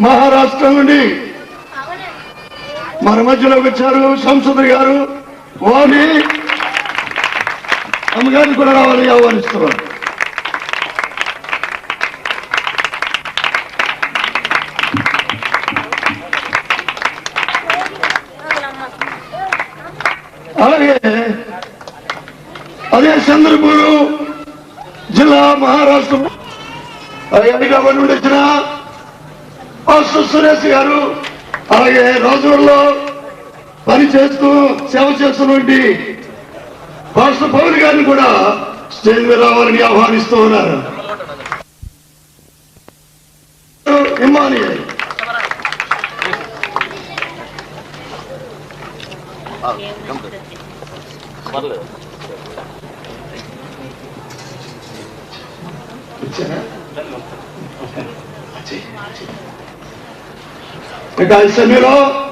మహారాష్ట్ర నుండి మన మధ్యలోకి వచ్చారు సంసద గారు. వారిని అమ్మగారిని కూడా రావాలని ఆహ్వానిస్తున్నారు అలాగే అదే చంద్రపూరు జిల్లా మహారాష్ట్ర. అలాగే హైదరాబాద్ నుండి వచ్చిన పాస్టర్ సురేష్ గారు అలాగే రోజుల్లో పని చేస్తూ సేవ చేస్తున్నటువంటి పాస్టర్ పౌల్ గారిని కూడా స్టేజ్ మీద రావాలని ఆహ్వానిస్తూ ఉన్నారు. ఇమ్మానియల్. వచ్చారా? ఇక ఈ సమయంలో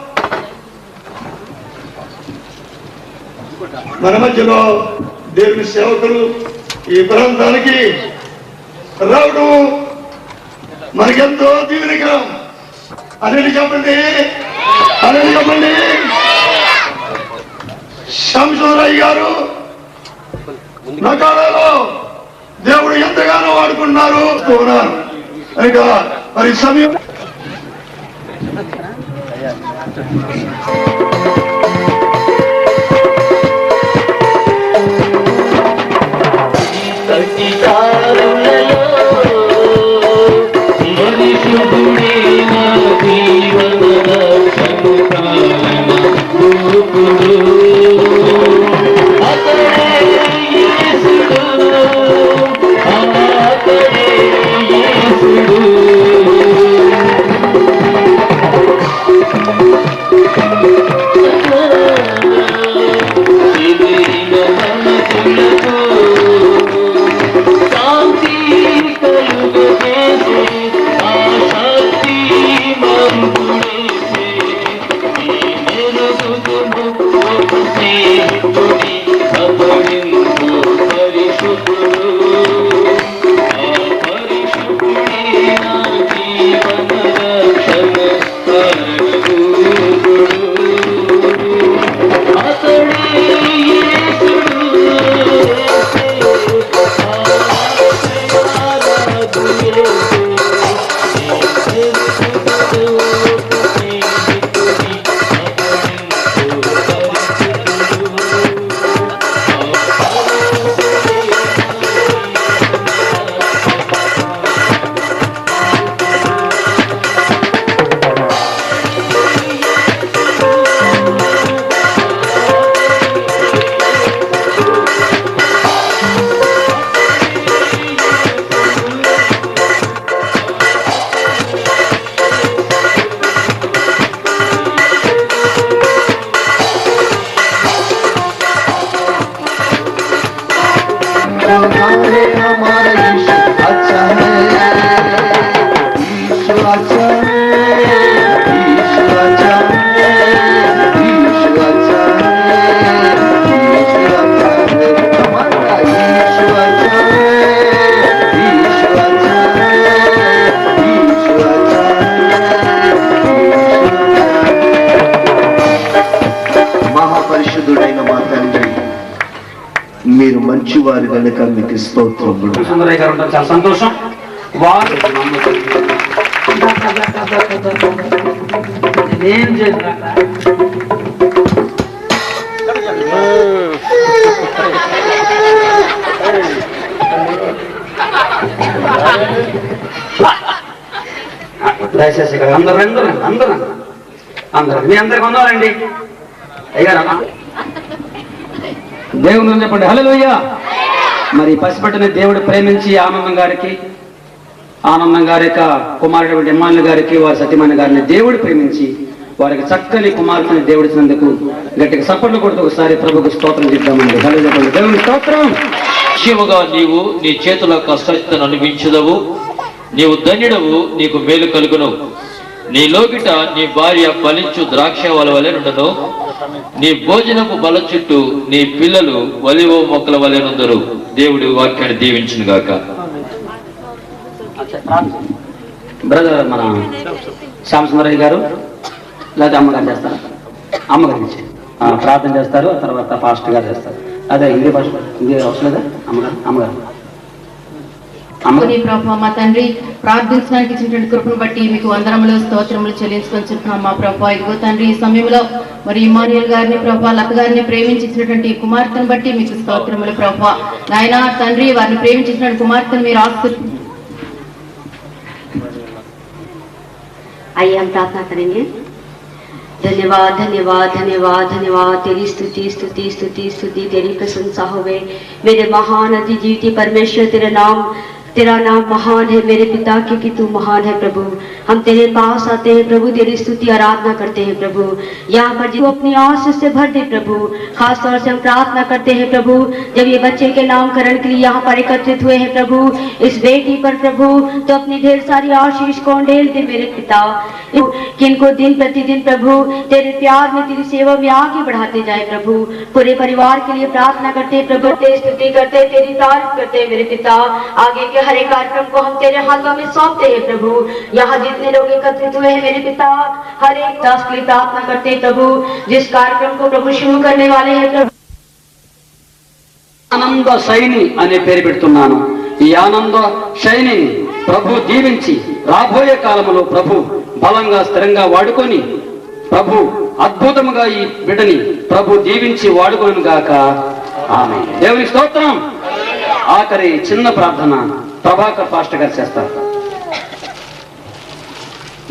మన మధ్యలో దేవుని సేవకులు ఈ ప్రాంతానికి రావడం మనకెంతో దీవెనకరం. అనేది చెప్పండి. అనేది చెప్పండి. శంసరాయ్ గారు నకాలలో దేవుడు ఎంతగానో వాడుకున్నారు. ఉన్నారు ఇక మరి సమయం స్తోత్రములు సుందరయ్య గారు ఉంటారు చాలా సంతోషం. వారు నేనేం చేసిన దయచేసి ఇక్కడ అందరూ అందరూ అందరూ అందరూ మీ అందరికి ఉన్నారండి అయ్యారమ్మా దేవుని చెప్పండి. హలో మరి పసిపట్టిన దేవుడు ప్రేమించి ఆనందం గారికి ఆనందం గారి యొక్క కుమారుడు ఎమ్మాన్ల గారికి వారి సత్యమైన గారిని దేవుడు ప్రేమించి వారికి చక్కని కుమార్తెని దేవుడిచ్చినందుకు గట్టిగా సపోర్ట్లు కొడుతూ ఒకసారి ప్రభుకు స్తోత్రం చెప్తామండి దేవుని స్తోత్రం. శివగా నీవు నీ చేతుల కష్టతను అనిపించదవు నీవు ధన్యుడవు నీకు మేలు కలుగును. నీ లోకిట నీ భార్య ఫలించు ద్రాక్ష వల వలె నీ భోజనపు బల చుట్టూ నీ పిల్లలు వలివో మొక్కల వలె నుందరు. దేవుడి వాక్యాన్ని దీవించును గాక. బ్రదర్ మన శ్యామసుందరయ్య గారు లేదా అమ్మగారు చేస్తారు? అమ్మగారు ప్రార్థన చేస్తారు తర్వాత పాస్టర్ గారు చేస్తారు. అదే హిందీ భాష హిందీ అవసరం లేదా అమ్మగారు అమ్మగారు. అమ్మ నీ ప్రభా మా తండ్రి ప్రార్థించడానికి ఇచ్చినటువంటి కృపను బట్టి మీకు వందనములు స్తోత్రములు చెల్లించుకొంచున్నాం మా ప్రభా ఇదిగో తండ్రి ఈ సమయంలో మరి ఇమానియల్ గారిని ప్రభా లత గారిని ప్రేమించినటువంటి ఈ కుమార్తెను బట్టి మీకు స్తోత్రములు ప్రభా నాయన తండ్రి వారిని ప్రేమించినటువంటి కుమార్తెను మీరు ఆస్తు आइए हम प्रार्थना करेंगे धन्यवाद धन्यवाद धन्यवाद धन्यवाद तेरी स्तुति स्तुति स्तुति स्तुति तेरी प्रशंसा होवे मेरे महान अति जीवित परमेश्वर तेरा नाम तेरा नाम महान है, मेरे पिता क्योंकि तू महान है प्रभु। हम तेरे पास आते हैं प्रभु, तेरी स्तुति, आराधना करते हैं प्रभु। यहाँ पर जो अपनी आशीष से भर दे प्रभु खास तौर से हम प्रार्थना करते हैं प्रभु। जब ये बच्चे के नामकरण के लिए यहाँ पर एकत्रित हुए हैं प्रभु, इस बेटी पर प्रभु तो अपनी ढेर सारी आशीष को ढेल दे मेरे पिता। कि इनको दिन प्रतिदिन प्रभु, तेरे प्यार में, तेरी सेवा में आगे बढ़ाते जाए प्रभु। पूरे परिवार के लिए प्रार्थना करते प्रभु, तेरी स्तुति करते, तेरी तारीफ़ करते मेरे पिता। आगे के हर एक कार्यक्रम को हम तेरे हाथों में सौंपते हैं प्रभु यहाँ जितने लोग एकत्रित हुए हैं मेरे पिता हर एक दास के लिए प्रार्थना करते हैं प्रभु जिस कार्यक्रम को प्रभु शुरू करने वाले हैं प्रभु ఆనంద శైని అనే పేరు పెడుతున్నాను ఈ ఆనంద శైనిని ప్రభు దీవించి రాబోయే కాలంలో ప్రభు బలంగా స్థిరంగా వాడుకొని ప్రభు అద్భుతముగా ఈ బిడ్డని ప్రభు దీవించి వాడుకోను గాక ఆమె దేవుని స్తోత్రం ఆఖరి చిన్న ప్రార్థన ప్రభాకర్ పాస్టర్ గారు చేస్తారు.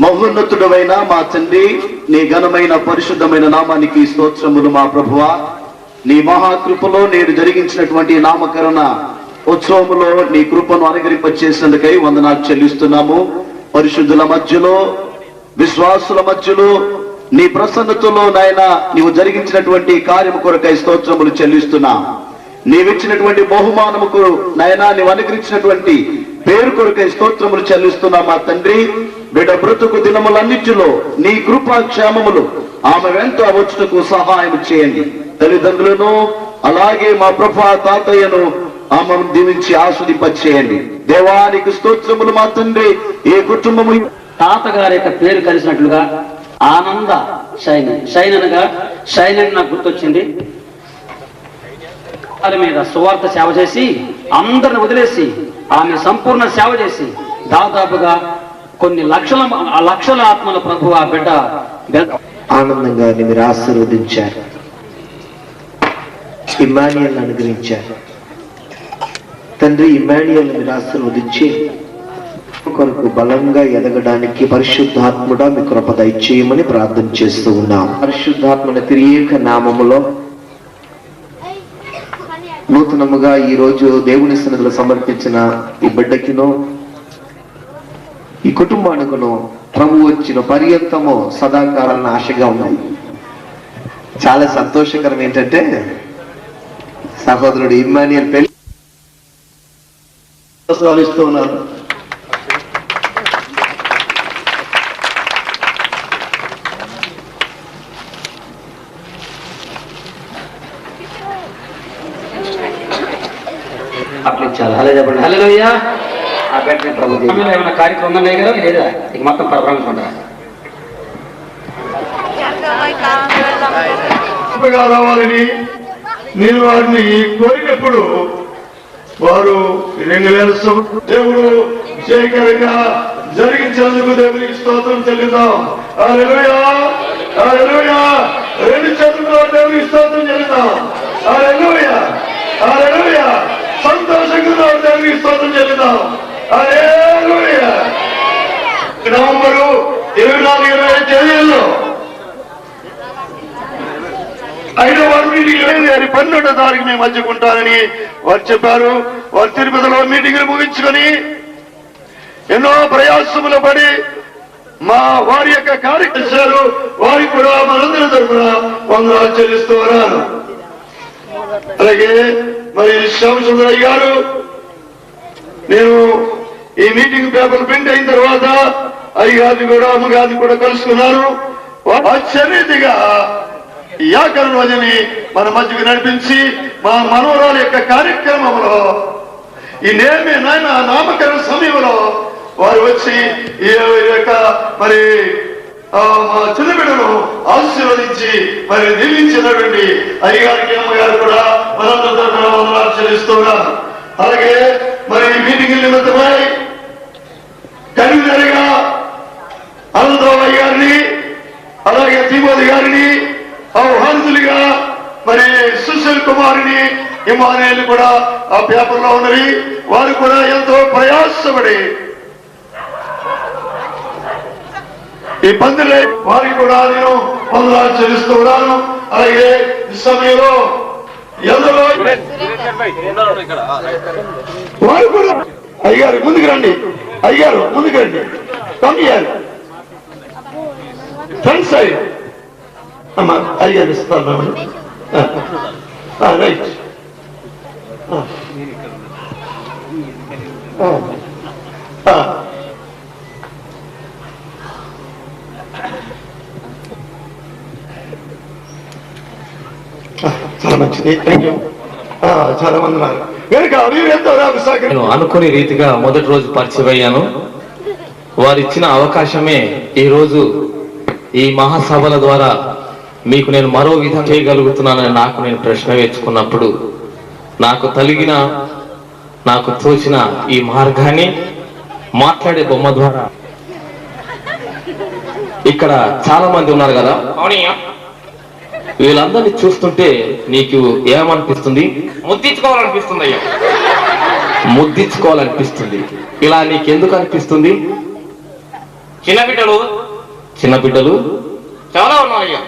మహోన్నతుడమైన మా తండ్రి నీ ఘనమైన పరిశుద్ధమైన నామానికి స్తోత్రములు మా ప్రభువా. నీ మహాకృపలో నేడు జరిగించినటువంటి నామకరణ ఉత్సవములో నీ కృపను అనుగరింప చేసినందుకై వందనాలు చెల్లిస్తున్నాము. పరిశుద్ధుల మధ్యలో విశ్వాసుల మధ్యలో నీ ప్రసన్నతలో నాయన నీవు జరిగించినటువంటి కార్యము కొరకై స్తోత్రములు చెల్లిస్తున్నా. నీవిచ్చినటువంటి బహుమానముకు నయనా నీవు అనుగ్రహించినటువంటి పేరు కొరకై స్తోత్రములు చెల్లిస్తున్నా మా తండ్రి బిడ్డ బ్రతుకు దినములన్నిటిలో నీ కృపా క్షేమములు ఆమె వెంట వచ్చుటకు సహాయం చేయండి. తల్లిదండ్రులను అలాగే మా ప్రభా తాతయ్యను ఆమెను దీవించి ఆస్వాదింపచేయండి. దేవానికి స్తోత్రములు మా తండ్రి ఏ కుటుంబము తాతగారి యొక్క పేరు కలిసినట్లుగా ఆనంద శైని శైన్ అనగా శైన్ అని నాకు గుర్తొచ్చింది. వారి మీద సువార్త సేవ చేసి అందరిని వదిలేసి ఆమె సంపూర్ణ సేవ చేసి దాదాపుగా కొన్ని లక్షల లక్షల ఆత్మల ప్రభు ఆ బిడ్డ ఆనందంగా మీరు ఆశీర్వదించారు. ఇమానియల్ అనుగ్రహించారు. తండ్రి ఇమానియల్ మీరు ఆశీర్వదించి కొరకు బలంగా ఎదగడానికి పరిశుద్ధాత్ముడా మీ కృప దయచేయమని ప్రార్థన చేస్తూ ఉన్నాం. పరిశుద్ధాత్మని తిరిగి నామములో నూతనముగా ఈ రోజు దేవుని సన్నిధిలో సమర్పించిన ఈ బిడ్డకినో ఈ కుటుంబానికును ప్రభు వచ్చిన పర్యంతము సదాకారాలను ఆశగా ఉన్నాయి. చాలా సంతోషకరం ఏంటంటే సహోదరుడు ఇమ్మానియల్ పెళ్ళి ఉన్నారు అట్లా ఇచ్చారు హలో చెప్పండి హలో అయ్యా ఏమైనా కార్యక్రమం ఉన్నాయి కదా? లేదా? ఇక మొత్తం పరబ్రహ్మకుంటారా రావాలని నేను వారిని కోరినప్పుడు వారు రెండు వేల సంవ- దేవుడు విజయకరంగా జరిగించినందుకు దేవునికి స్తోత్రం చెల్లిద్దాం. హల్లెలూయా! హల్లెలూయా! రెండు చేతులతో దేవునికి స్తోత్రం చెల్లిద్దాం. హల్లెలూయా! హల్లెలూయా! సంతోషంగా దేవునికి స్తోత్రం చెల్లిద్దాం. నవంబరు ఇరవై నాలుగు ఇరవై ఐదు తేదీల్లో ఐదో వారు మీటింగ్ లేదు అని పన్నెండో తారీఖు మేము మధ్యకుంటారని వారు చెప్పారు. వారు తిరుపతిలో మీటింగ్లు ముగించుకొని ఎన్నో ప్రయాసములు పడి మా వారి యొక్క కార్యక్రమాలు వారికి కూడా మనందరి తరఫున వందనాలు చెల్లిస్తూ ఉన్నారు అలాగే మరి శ్యామసుందరయ్య గారు నేను ఈ మీటింగ్ పేపర్ ప్రింట్ అయిన తర్వాత అయ్యగారిని కూడా అమ్మగారిని కూడా కలుసుకున్నారు ఆశ్చర్యదిగా యాకరణ వజని మన మధ్యకు నడిపించి మా మనోరాల యొక్క కార్యక్రమంలో ఈ నేమే నాయన నామకరణ సమయంలో వారు వచ్చి ఈ యొక్క మరి ఆ, మా చిన్న బిడ్డను ఆశీర్వదించి మరి దీవించినటువంటి అయ్యగారికి అమ్మగారు కూడా మనందరూ తరఫున చెల్లిస్తున్నారు అలాగే మరి ఈ మీటింగ్ నిమిత్తమై కన్వీనర్గా అనంతరావు గారిని అలాగే శ్రీమోది గారిని ఆహ్వానితులుగా మరి సుశీల్ కుమార్ని ఇమానేలు కూడా ఆ పేపర్లో ఉన్నవి. వారు కూడా ఎంతో ప్రయాసపడి ఈ పందిరే వారికి కూడా నేను వందనాలు చెల్లిస్తూ ఉన్నాను. అలాగే ఈ సమయంలో ఎందరో వారు కూడా. అయ్యారు ముందుకు రండి. అయ్యారు ముందుకు రండి. పంపించారు ఫ్రంట్ సైడ్ అమ్మా అయ్యారు ఇస్తాను రైట్. చాలా మంచిది. థ్యాంక్ యూ చాలా మంది ఉన్నారు. కనుక నేను అనుకునే రీతిగా మొదటి రోజు పరిచయం అయ్యాను. వారు ఇచ్చిన అవకాశమే ఈ రోజు ఈ మహాసభల ద్వారా మీకు నేను మరో విధంగా చేయగలుగుతున్నానని నాకు నేను ప్రశ్న వేసుకున్నప్పుడు నాకు తలిగిన నాకు తోచిన ఈ మార్గాన్ని మాట్లాడే బొమ్మ ద్వారా ఇక్కడ చాలా మంది ఉన్నారు కదా. అవునయ్యా. వీళ్ళందరినీ చూస్తుంటే నీకు ఏమనిపిస్తుంది? ముద్దించుకోవాలనిపిస్తుంది అయ్యా. ముద్దించుకోవాలనిపిస్తుంది. ఇలా నీకెందుకు అనిపిస్తుంది? చిన్న బిడ్డలు. చిన్న బిడ్డలు? చాలా ఉన్నారయ్యా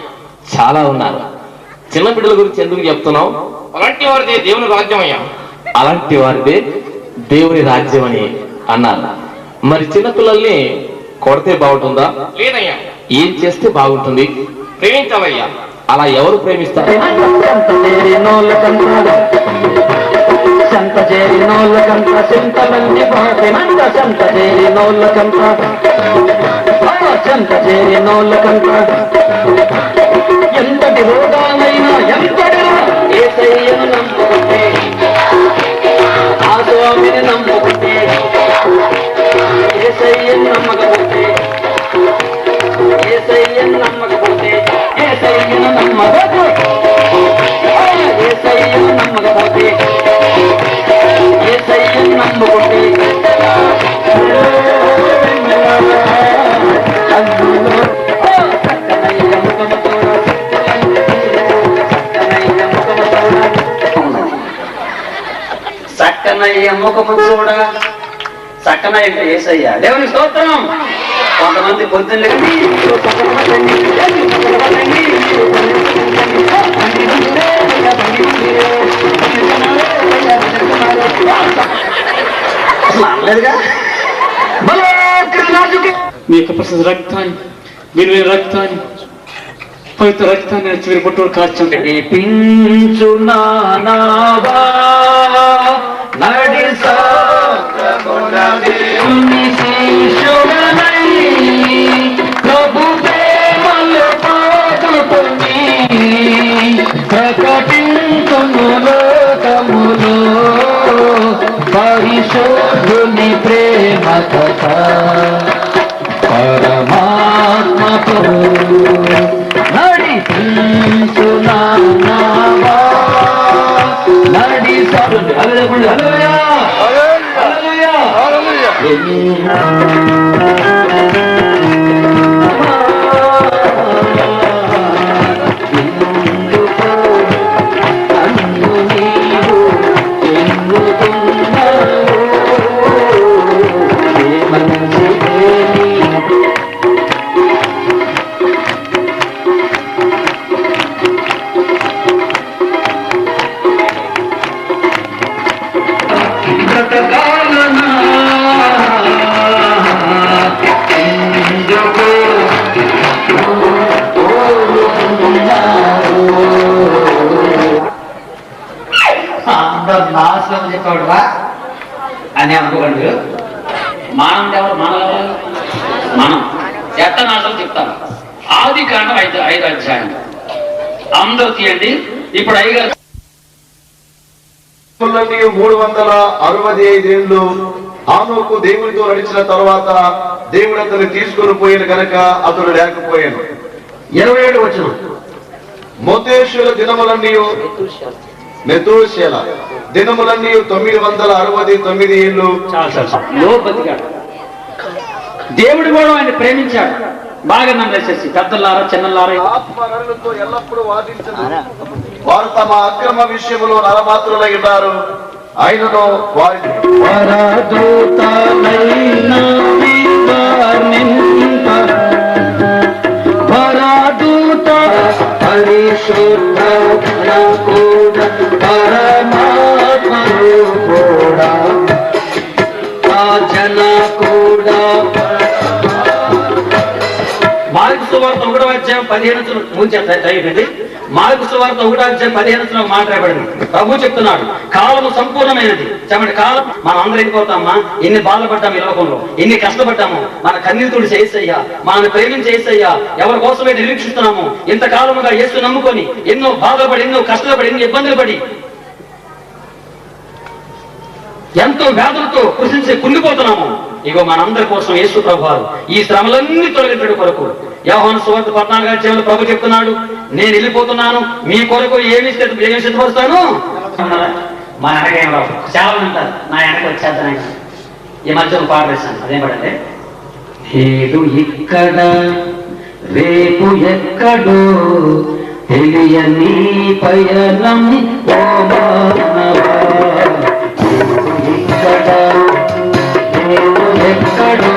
చాలా ఉన్నారు. చిన్న బిడ్డల గురించి ఎందుకు చెప్తున్నావు? అలాంటి వారిదే దేవుని రాజ్యం అయ్యా. అలాంటి వారిదే దేవుని రాజ్యం అని అన్నారు. మరి చిన్న పిల్లల్ని కొడితే బాగుంటుందా? లేదయ్యా. ఏం చేస్తే బాగుంటుంది? ప్రేమించాలయ్యా. అలా ఎవరు ప్రేమిస్తారు? సంత చేరి నోళ్ళకంత చింతలన్నీ బాటినంత సంత చేరి సంత చేరి ఎంతటి రోగాలైనా ఎంతటి ఏసయ్యను నమ్ముకుంటే? ఆ స్వామిని నమ్ముకుంటే? ఏసయ్యను నమ్మకపోతే? ఏసయ్యను నమ్మక సక్కనయ్య ముఖము చూడ సక్కనయ్య అంటే ఏసయ్య. దేవుని స్తోత్రం. కొంతమంది పొద్దున్న మీ యొక్క ప్రసిద్ధ రక్తాన్ని విలువైన రక్తాన్ని పవిత్ర రక్తాన్ని చివరి బొట్టులు కార్చండి పించు నానావా कहि शोधुनि प्रेम कथा ఎట్ట నాశనం చెప్తాను. ఆది కాండం ఐదు ఐదు అధ్యాయం. అందరూ తీయండి. ఇప్పుడు ఐదు మూడు వందల అరవై ఐదేళ్ళు ఆనోకు దేవునితో నడిచిన తర్వాత దేవుడు అతన్ని తీసుకొని పోయిన గనక అతడు లేకపోయాను ఇరవై ఏడు వచ్చిన మోతేశ్వర దినములన్నీ మెతూశల దినములన్నీ తొమ్మిది వందల అరవై తొమ్మిది ఏళ్ళు చాలు చాలు చాలు. లో బతికాడు దేవుడు కూడా ఆయన ప్రేమించాడు. బాగా నమ్మేసేసి పెద్దలారా చిన్నలారా ఆత్మగణులతో ఎల్లప్పుడూ వాదించదు. వారు తమ అక్రమ విషయములో నరమాత్రులై ఉన్నారు ఆయనను పరిశుద్ధ కూడా పరమాత్మరు కూడా సువార్త ఒకటో అధ్యాయం పదిహేను ముంచేది మార్పు సువార్త ఒకటో అధ్యాయం పదిహేను మాట్లాడబడింది. ప్రభు చెప్తున్నాడు కాలము సంపూర్ణమైనది. చెప్పండి కాలం మనం అందరం వెళ్ళిపోతామా ఎన్ని బాధపడ్డాము ఈ లోకంలో? ఎన్ని కష్టపడ్డాము? మన కన్నీతుడు చేసయ్యా మనల్ని ప్రేమించి చేసయ్యా ఎవరి కోసమే నిరీక్షిస్తున్నాము? ఇంతకాలముగా యేసు నమ్ముకొని ఎన్నో బాధపడి ఎన్నో కష్టపడి ఎన్నో ఇబ్బందులు పడి ఎంతో వ్యాధులతో కృషించి కుంగిపోతున్నాము ఇగో మనందరి కోసం యేసు ప్రభువారు ఈ శ్రమలన్నీ తొలగించడు కొరకు యోహాను సువర్త పద్నాలుగు అధ్యాయంలో ప్రభు చెప్తున్నాడు నేను వెళ్ళిపోతున్నాను మీ కొరకు ఏమి ఏమి సిద్ధపరుస్తాను? మా వెనకేం రావు చాలా ఉంటారు నా వెనక వచ్చేద్దాం ఈ మధ్య ఒక పాట వేశాను. అదేం పడితే నేడు ఇక్కడ రేపు ఎక్కడో తెలియని పయనం ఓ ఇక్కడ ఎక్కడో